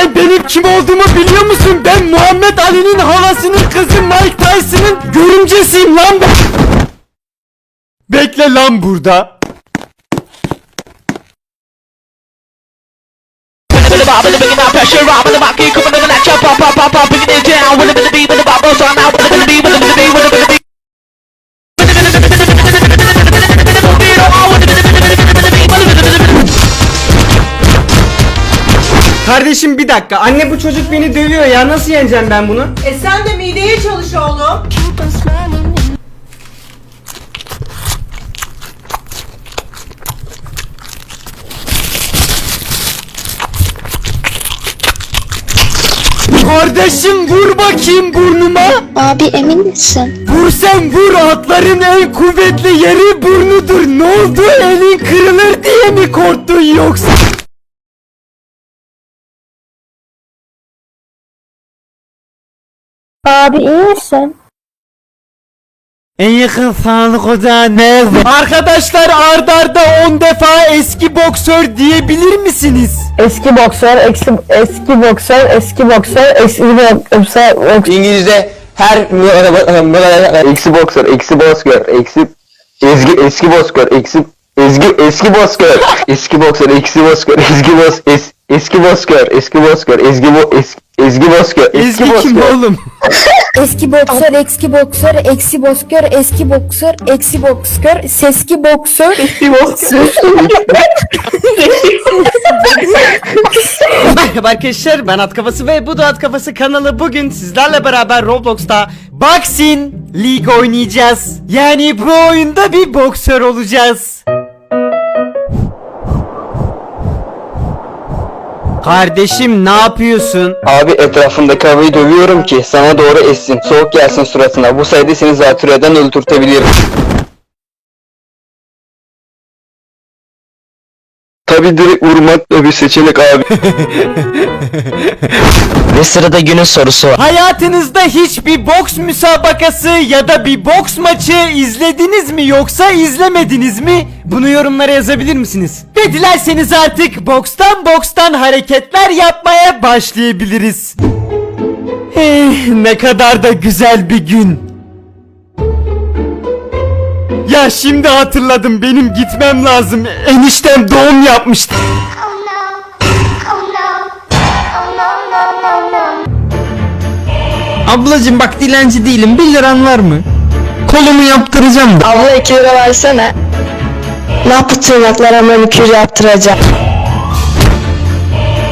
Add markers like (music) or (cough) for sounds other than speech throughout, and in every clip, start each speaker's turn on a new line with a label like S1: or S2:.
S1: Sen benim kim olduğumu biliyor musun? Ben Muhammed Ali'nin halasının kızı Mike Tyson'ın görümcesiyim lan ben. Bekle lan burada. Dakika. Anne bu çocuk beni dövüyor ya. Nasıl yeneceğim ben bunu?
S2: E sen de mideye çalış oğlum.
S1: Kardeşim vur bakayım burnuma.
S3: Abi emin misin?
S1: Vur sen vur atların en kuvvetli yeri burnudur. Ne oldu elin kırılır diye mi korktun yoksa?
S3: Abi iyi misin?
S1: En yakın sağlık ocağı nerede? Arkadaşlar ardarda arda 10 defa eski boksör diyebilir misiniz?
S4: Eski boksör, eski, eski boksör, eski boksör, eski boksör, boksör.
S5: İngilizce her eksi boksör, eksi boskör, eksi ezgi eski boskör, eksi ezgi eski boskör, eski boksör, eski boskör, eski bos es, eski boskör, eski boskör, ezgi bo es, ezgi
S1: Ezgi
S5: eski
S1: kim
S5: boskör.
S1: oğlum? (laughs)
S3: Eski boksör, eski boksör, eksi boksör, eski boksör, eksi boksör, seski boksör. (laughs)
S1: Merhaba arkadaşlar ben At Kafası ve bu da At Kafası kanalı bugün sizlerle beraber Roblox'ta Boxing League oynayacağız. Yani bu oyunda bir boksör olacağız. Kardeşim ne yapıyorsun?
S5: Abi etrafındaki havayı dövüyorum ki sana doğru essin, soğuk gelsin suratına. Bu sayede seni zatürreden öldürtebilirim. Tabi direkt vurmak da bir seçenek abi. (laughs)
S6: Ve sırada günün sorusu var.
S1: Hayatınızda hiç bir boks müsabakası ya da bir boks maçı izlediniz mi yoksa izlemediniz mi? Bunu yorumlara yazabilir misiniz? Ve dilerseniz artık bokstan bokstan hareketler yapmaya başlayabiliriz. Eh, ne kadar da güzel bir gün. Ya şimdi hatırladım benim gitmem lazım. Eniştem doğum yapmıştı.
S7: Oh. Oh. Oh.
S8: Ablacım bak dilenci değilim 1 liran var mı? Kolumu yaptıracağım da.
S4: Abla 2 lira versene. Ne yaptı tırnaklara manikür yaptıracağım.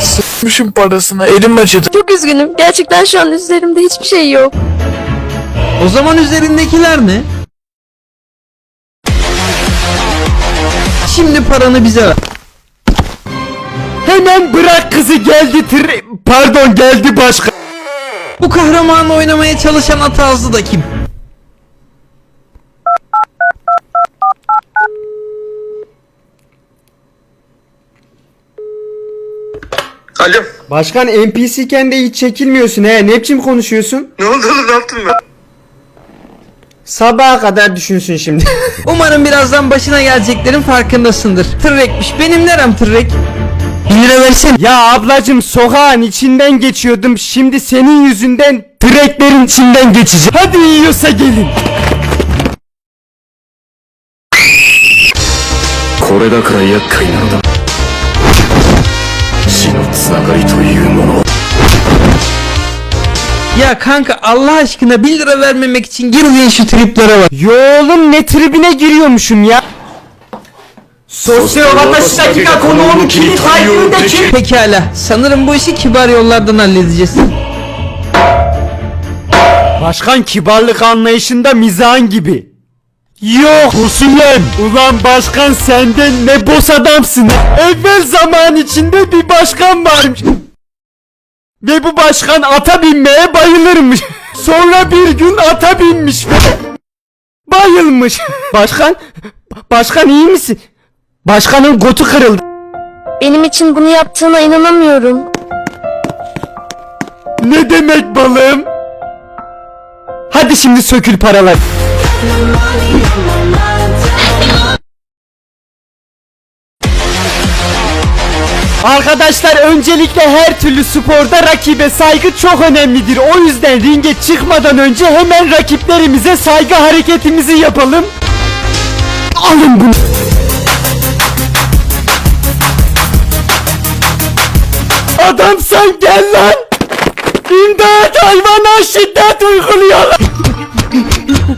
S9: Sıkmışım parasına elim acıdı.
S3: Çok üzgünüm. Gerçekten şu an üzerimde hiçbir şey yok.
S8: O zaman üzerindekiler ne? Şimdi paranı bize ver.
S1: Hemen bırak kızı geldi tır... Pardon geldi başka.
S8: Bu kahramanı oynamaya çalışan at ağzı da kim?
S9: Alo.
S1: Başkan NPC iken de hiç çekilmiyorsun he. Ne biçim konuşuyorsun?
S9: Ne oldu oğlum ne yaptım ben?
S1: Sabaha kadar düşünsün şimdi. (laughs)
S8: Umarım birazdan başına geleceklerin farkındasındır. Tırrekmiş. Benim nerem tırrek? 1 lira versene.
S1: ya ablacım sokağın içinden geçiyordum. Şimdi senin yüzünden direklerin içinden geçeceğim. Hadi yiyorsa gelin.
S9: これだから厄介なのだ死のつながりというもの
S8: ya kanka Allah aşkına 1 lira vermemek için girdiğin şu triplere bak.
S1: Yo oğlum ne tribine giriyormuşum ya. Sosyal dakika konuğunu kilit haykırındaki
S8: Pekala. Sanırım bu işi kibar yollardan halledeceğiz.
S1: Başkan kibarlık anlayışında mizahın gibi. Yok Usulen Ulan başkan senden ne boss adamsın Evvel zaman içinde bir başkan varmış Ve bu başkan ata binmeye bayılırmış (laughs) Sonra bir gün ata binmiş ve Bayılmış (laughs) Başkan Başkan iyi misin? Başkanın gotu kırıldı
S3: Benim için bunu yaptığına inanamıyorum.
S1: Ne demek balığım? Hadi şimdi sökül paralar Arkadaşlar öncelikle her türlü sporda rakibe saygı çok önemlidir. O yüzden ringe çıkmadan önce hemen rakiplerimize saygı hareketimizi yapalım. Alın bunu. Adamsan gel lan. İmdat hayvana şiddet uyguluyorlar. (laughs)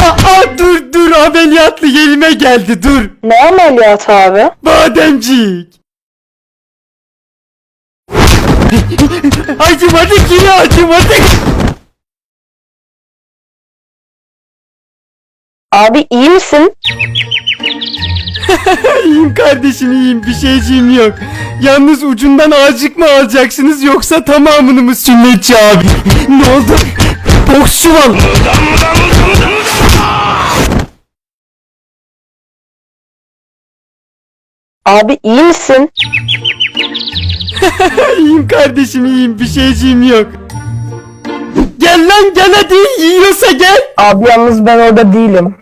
S1: Aa, dur dur ameliyatlı yerime geldi dur.
S4: Ne ameliyat abi?
S1: Bademcik. Acımadık yine acımadık.
S4: Abi iyi misin? (laughs)
S1: İyiyim kardeşim iyiyim bir şeyciğim yok. Yalnız ucundan azıcık mı alacaksınız yoksa tamamını mı sünnetçi abi? ne oldu? Boksçu var.
S4: Abi iyi misin? (laughs)
S1: İyiyim kardeşim iyiyim bir şeyciğim yok. Gel lan gel hadi yiyorsa gel.
S4: Abi yalnız ben orada değilim.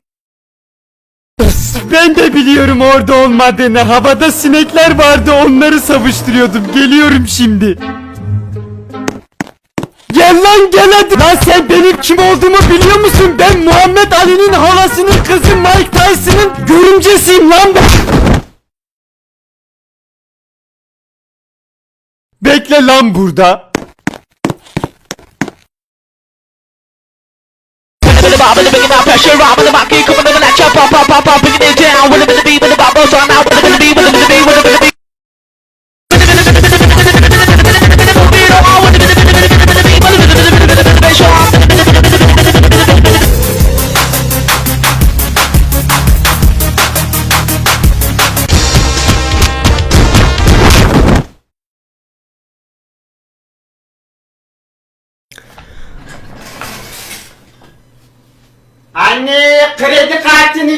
S1: Ben de biliyorum orada olmadığını. Havada sinekler vardı onları savuşturuyordum. Geliyorum şimdi. Gel lan gel hadi. Lan sen benim kim olduğumu biliyor musun? Ben Muhammed Ali'nin halasının kızı Mike Tyson'ın görümcesiyim lan ben. Bekle lan burada.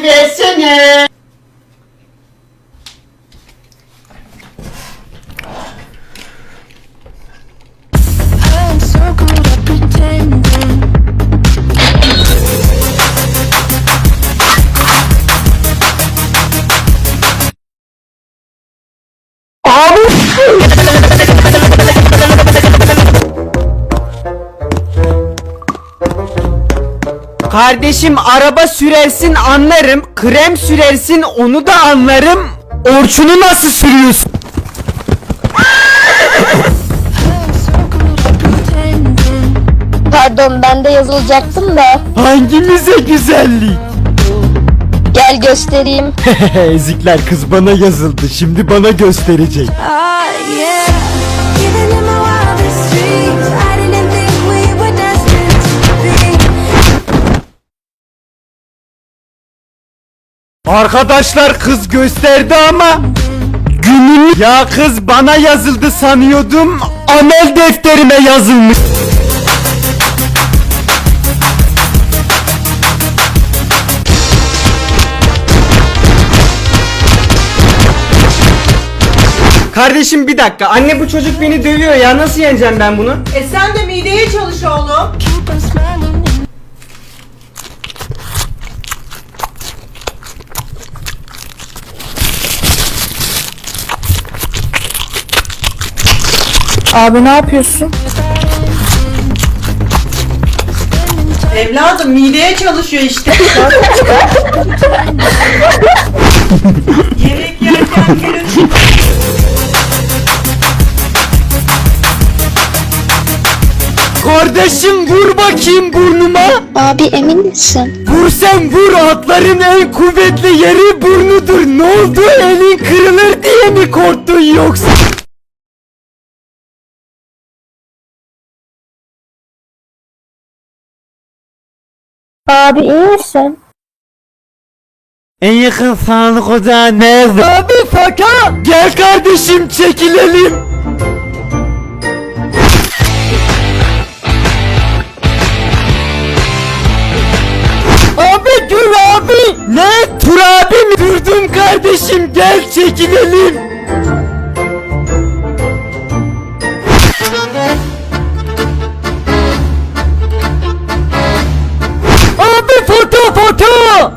S7: listening
S1: Kardeşim araba sürersin anlarım. Krem sürersin onu da anlarım. Orçunu nasıl sürüyorsun?
S3: Pardon ben de yazılacaktım da.
S1: Hangimize güzellik?
S3: Gel göstereyim. (laughs)
S1: Ezikler kız bana yazıldı. Şimdi bana gösterecek.
S7: Ah,
S1: Arkadaşlar kız gösterdi ama gününü ya kız bana yazıldı sanıyordum. Amel defterime yazılmış. Kardeşim bir dakika. Anne bu çocuk beni dövüyor ya. Nasıl yeneceğim ben bunu?
S2: E sen de mideye çalış oğlum.
S3: Abi ne yapıyorsun?
S2: Evladım mideye çalışıyor işte. (laughs) Yemek yerken.
S1: Kardeşim vur bakayım burnuma.
S3: Abi emin misin?
S1: Vur sen vur atların en kuvvetli yeri burnudur. Ne oldu elin kırılır diye mi korktun yoksa?
S3: Abi iyi misin?
S1: En yakın sağlık ocağı nerede? Abi faka! Gel kardeşim çekilelim. Abi dur abi. Ne? Tur abi mi? Durdum kardeşim gel çekilelim.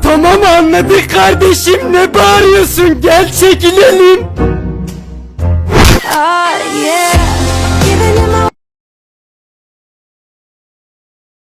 S1: Tamam anladık kardeşim. Ne bağırıyorsun? Gel çekilelim.
S8: Oh yeah,